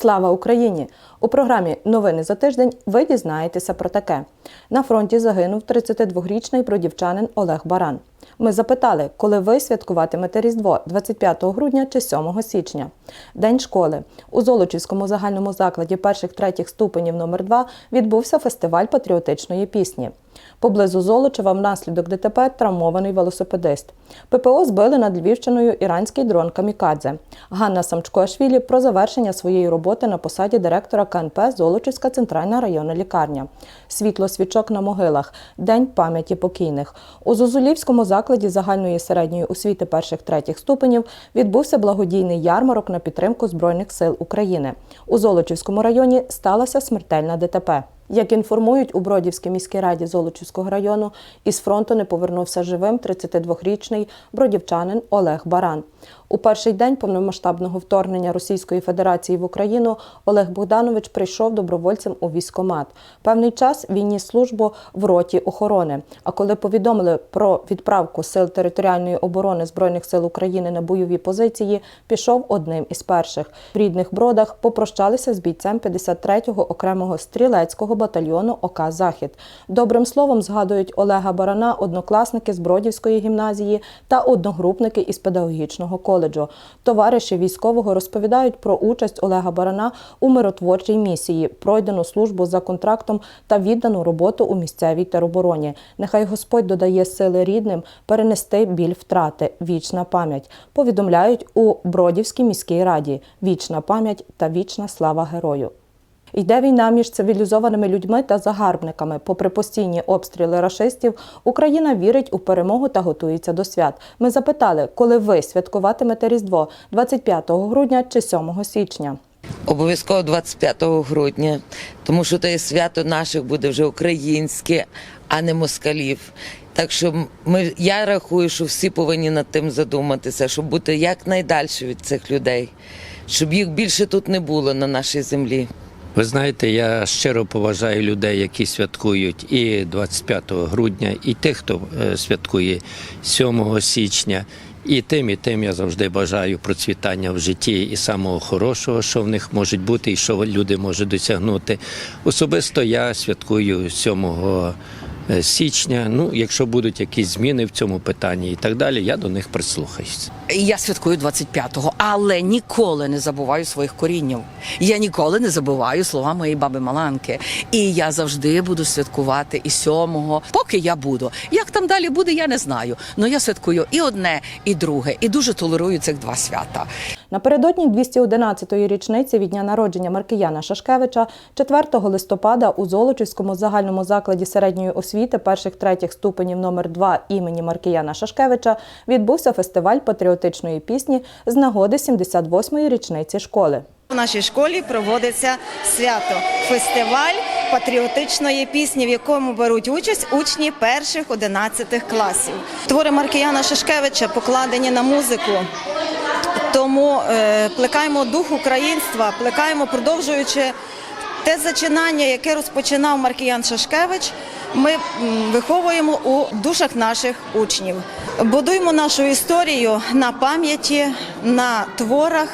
Слава Україні! У програмі Новини за тиждень ви дізнаєтеся про таке. На фронті загинув 32-річний бродівчанин Олег Баран. Ми запитали, коли ви святкуватимете Різдво 25 грудня чи 7 січня. День школи. У Золочівському загальному закладі перших-третіх ступенів номер 2 відбувся фестиваль патріотичної пісні. Поблизу Золочева внаслідок ДТП травмований велосипедист. ППО збили над Львівщиною іранський дрон Камікадзе. Ганна Самчкоашвілі про завершення своєї роботи на посаді директора КНП Золочівська центральна районна лікарня. Світло свічок на могилах. День пам'яті покійних. У Зозулівському закладі загальної середньої освіти перших-третіх ступенів відбувся благодійний ярмарок на підтримку Збройних сил України. У Золочівському районі сталося смертельна ДТП. Як інформують у Бродівській міській раді Золочівського району, із фронту не повернувся живим 32-річний бродівчанин Олег Баран. У перший день повномасштабного вторгнення Російської Федерації в Україну Олег Богданович прийшов добровольцем у військкомат. Певний час він ніс службу в роті охорони. А коли повідомили про відправку сил територіальної оборони Збройних сил України на бойові позиції, пішов одним із перших. В рідних бродах попрощалися з бійцем 53-го окремого стрілецького батальйону ОК Захід. Добрим словом згадують Олега Барана, однокласники з Бродівської гімназії та одногрупники із педагогічного коледжу. Товариші військового розповідають про участь Олега Барана у миротворчій місії, пройдену службу за контрактом та віддану роботу у місцевій теробороні. Нехай Господь додає сили рідним перенести біль втрати. Вічна пам'ять. Повідомляють у Бродівській міській раді. Вічна пам'ять та вічна слава герою. Йде війна між цивілізованими людьми та загарбниками. Попри постійні обстріли рашистів, Україна вірить у перемогу та готується до свят. Ми запитали, коли ви святкуватимете Різдво 25 грудня чи 7 січня. Обов'язково 25 грудня, тому що те свято наших буде вже українське, а не москалів. Так що ми, я рахую, що всі повинні над тим задуматися, щоб бути якнайдальше від цих людей, щоб їх більше тут не було на нашій землі. Ви знаєте, я щиро поважаю людей, які святкують і 25 грудня, і тих, хто е, святкує 7 січня. І тим, і тим я завжди бажаю процвітання в житті і самого хорошого, що в них може бути, і що люди можуть досягнути. Особисто я святкую 7 січня. Ну, якщо будуть якісь зміни в цьому питанні і так далі, я до них прислухаюся. Я святкую 25-го, але ніколи не забуваю своїх коріннів. Я ніколи не забуваю слова моєї баби Маланки. І я завжди буду святкувати і 7-го, поки я буду. Як там далі буде, я не знаю. Але я святкую і одне, і друге, і дуже толерую цих два свята. Напередодні 211-ї річниці від дня народження Маркіяна Шашкевича 4 листопада у Золочівському загальному закладі середньої освіти перших-третіх ступенів номер 2 імені Маркіяна Шашкевича відбувся фестиваль патріотичної пісні з нагоди 78-ї річниці школи. У нашій школі проводиться свято фестиваль патріотичної пісні, в якому беруть участь учні перших 11 класів. Твори Маркіяна Шишкевича покладені на музику. Тому е, плекаємо дух українства, плекаємо, продовжуючи те зачинання, яке розпочинав Маркіян Шашкевич. Ми виховуємо у душах наших учнів. Будуємо нашу історію на пам'яті, на творах,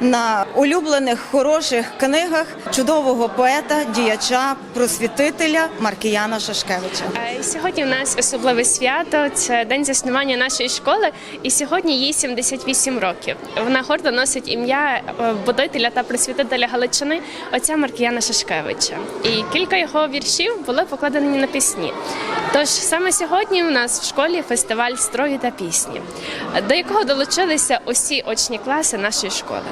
на улюблених хороших книгах чудового поета, діяча, просвітителя Маркіяна Шашкевича. Е, Сьогодні у нас особливе свято. Це день заснування нашої школи, і сьогодні їй 78 років. Вона гордо носить ім'я е, будителя та просвітителя Галичини отця Маркіяна Шашкевича. І кілька його віршів були покладені на пісні. Тож саме сьогодні у нас в школі фестиваль строю та пісні, до якого долучилися усі очні класи нашої школи.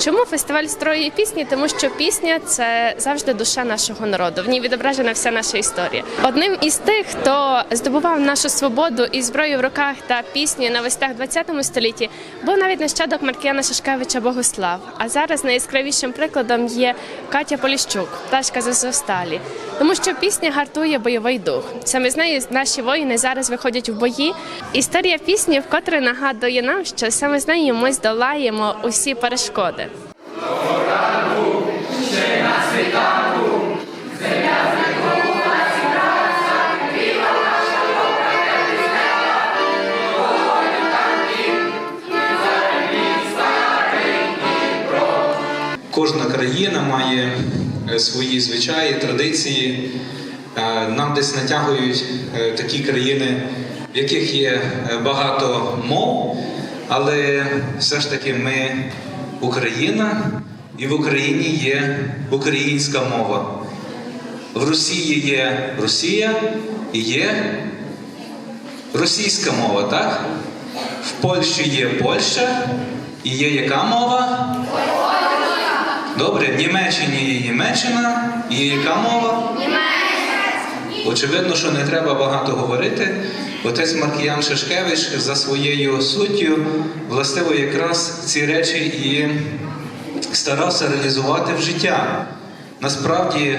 Чому фестиваль строю і пісні? Тому що пісня це завжди душа нашого народу. В ній відображена вся наша історія. Одним із тих, хто здобував нашу свободу і зброю в руках та пісню на вестах ХХ столітті, був навіть нащадок Маркіяна Шашкевича Богослав. А зараз найяскравішим прикладом є Катя Поліщук, пташка з Азовсталі. Тому що пісня гартує бойовий дух. Саме з нею наші воїни зараз виходять в бої. Історія пісні вкотре нагадує нам, що саме з нею ми здолаємо усі перешкоди. Країна. Україна має е, свої звичаї, традиції. Е, Нам десь натягують е, такі країни, в яких є багато мов, але все ж таки ми Україна, і в Україні є українська мова. В Росії є Росія і є російська мова, так? В Польщі є Польща і є яка мова? Добре, в Німеччині є Німеччина і є яка мова? Очевидно, що не треба багато говорити. Отець Маркіян Шишкевич за своєю суттю властиво якраз ці речі і старався реалізувати в життя. Насправді,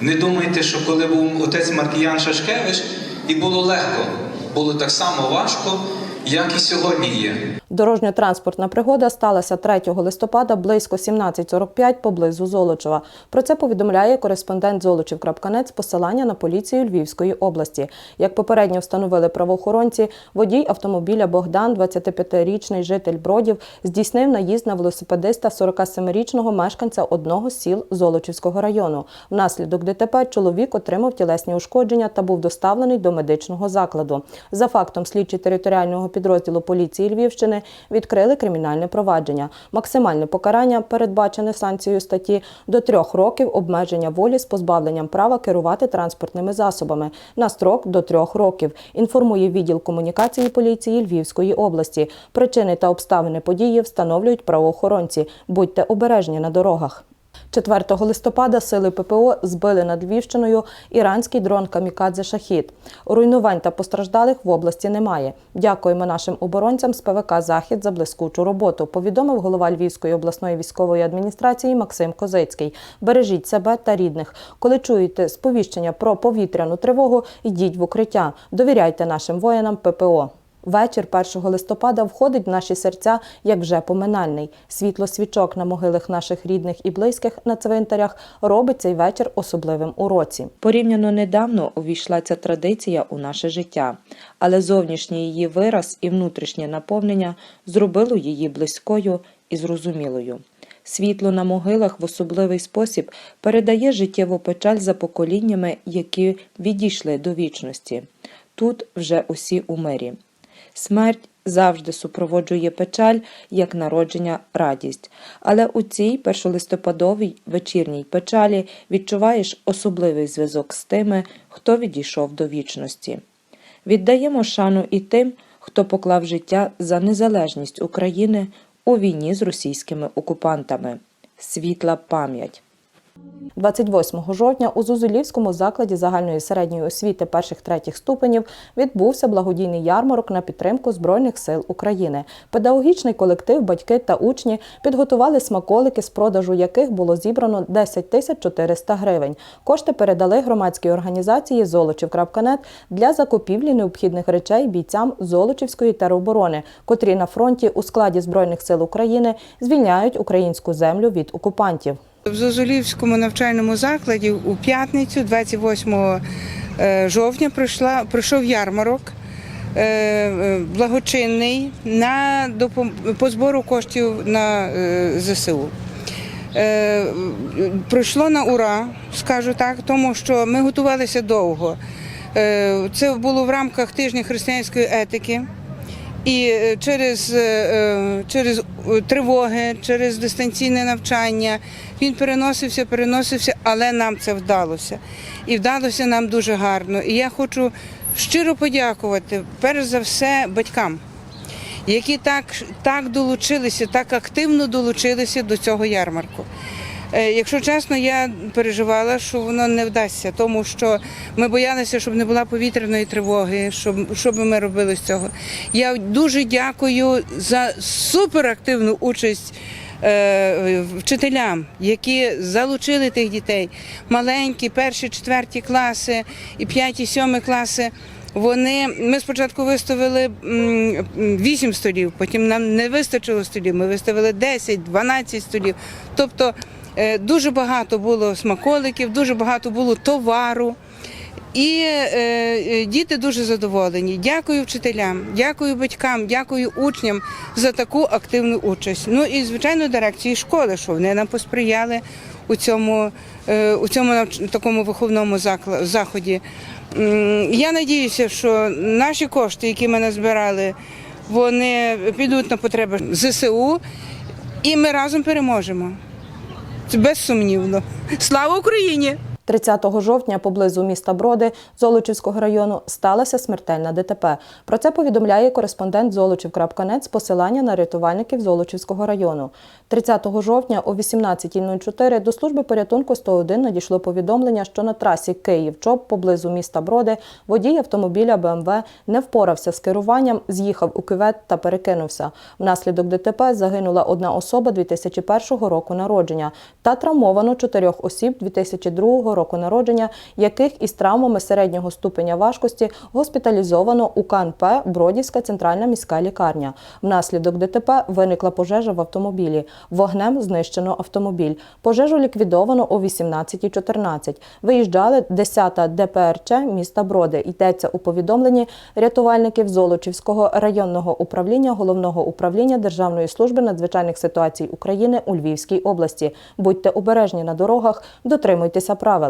не думайте, що коли був отець Маркіян Шашкевич, і було легко, було так само важко, як і сьогодні є. Дорожньо-транспортна пригода сталася 3 листопада близько 17.45 поблизу Золочева. Про це повідомляє кореспондент Золочів.нет з посилання на поліцію Львівської області. Як попередньо встановили правоохоронці, водій автомобіля Богдан, 25-річний житель Бродів, здійснив наїзд на велосипедиста 47-річного мешканця одного з сіл Золочівського району. Внаслідок ДТП чоловік отримав тілесні ушкодження та був доставлений до медичного закладу. За фактом слідчі територіального підрозділу поліції Львівщини відкрили кримінальне провадження. Максимальне покарання передбачене санкцією статті до трьох років обмеження волі з позбавленням права керувати транспортними засобами на строк до трьох років. Інформує відділ комунікації поліції Львівської області. Причини та обставини події встановлюють правоохоронці. Будьте обережні на дорогах. 4 листопада сили ППО збили над Львівщиною іранський дрон Камікадзе Шахід. Руйнувань та постраждалих в області немає. Дякуємо нашим оборонцям з ПВК Захід за блискучу роботу. Повідомив голова Львівської обласної військової адміністрації Максим Козицький. Бережіть себе та рідних. Коли чуєте сповіщення про повітряну тривогу, йдіть в укриття. Довіряйте нашим воїнам ППО. Вечір 1 листопада входить в наші серця як вже поминальний. Світло свічок на могилах наших рідних і близьких на цвинтарях робить цей вечір особливим у році. Порівняно недавно увійшла ця традиція у наше життя, але зовнішній її вираз і внутрішнє наповнення зробило її близькою і зрозумілою. Світло на могилах в особливий спосіб передає життєву печаль за поколіннями, які відійшли до вічності. Тут вже усі у мирі. Смерть завжди супроводжує печаль, як народження радість. Але у цій першолистопадовій вечірній печалі відчуваєш особливий зв'язок з тими, хто відійшов до вічності. Віддаємо шану і тим, хто поклав життя за незалежність України у війні з російськими окупантами. Світла пам'ять. 28 жовтня у Зузулівському закладі загальної середньої освіти перших-третіх ступенів відбувся благодійний ярмарок на підтримку Збройних сил України. Педагогічний колектив, батьки та учні підготували смаколики, з продажу яких було зібрано 10 тисяч 400 гривень. Кошти передали громадській організації Золочів.нет для закупівлі необхідних речей бійцям Золочівської тероборони, котрі на фронті у складі Збройних сил України звільняють українську землю від окупантів. В Зозулівському навчальному закладі у п'ятницю, 28 е, жовтня, пройшла, пройшов ярмарок е, е, благочинний на, по збору коштів на ЗСУ. Пройшло на ура, скажу так, тому що ми готувалися довго. Це було в рамках тижня християнської етики. І через, через тривоги, через дистанційне навчання він переносився, переносився, але нам це вдалося. І вдалося нам дуже гарно. І я хочу щиро подякувати, перш за все, батькам, які так, так долучилися, так активно долучилися до цього ярмарку. Е, Якщо чесно, я переживала, що воно не вдасться, тому що ми боялися, щоб не була повітряної тривоги, щоб що ми робили з цього. Я дуже дякую за суперактивну участь. Е, Вчителям, які залучили тих дітей, маленькі, перші, четверті класи і п'яті, сьомі класи. Вони ми спочатку виставили вісім столів, потім нам не вистачило столів. Ми виставили 10, 12 столів. Тобто е, дуже багато було смаколиків, дуже багато було товару. І е, е, діти дуже задоволені. Дякую вчителям, дякую батькам, дякую учням за таку активну участь. Ну і звичайно, дирекції школи, що вони нам посприяли у цьому, е, у цьому такому виховному заході. Я надіюся, що наші кошти, які ми назбирали, вони підуть на потреби ЗСУ, і ми разом переможемо. Це безсумнівно. Слава Україні! 30 жовтня поблизу міста Броди Золочівського району сталася смертельна ДТП. Про це повідомляє кореспондент Золочів.нет з посилання на рятувальників Золочівського району. 30 жовтня о 18.04 до служби порятунку 101 надійшло повідомлення, що на трасі Київ-Чоп поблизу міста Броди водій автомобіля БМВ не впорався з керуванням, з'їхав у кювет та перекинувся. Внаслідок ДТП загинула одна особа 2001 року народження та травмовано чотирьох осіб 2002 року народження, яких із травмами середнього ступеня важкості госпіталізовано у КНП Бродівська центральна міська лікарня. Внаслідок ДТП виникла пожежа в автомобілі. Вогнем знищено автомобіль. Пожежу ліквідовано о 18.14. Виїжджали 10-та ДПРЧ міста Броди. Йдеться у повідомленні рятувальників Золочівського районного управління Головного управління Державної служби надзвичайних ситуацій України у Львівській області. Будьте обережні на дорогах, дотримуйтеся правил.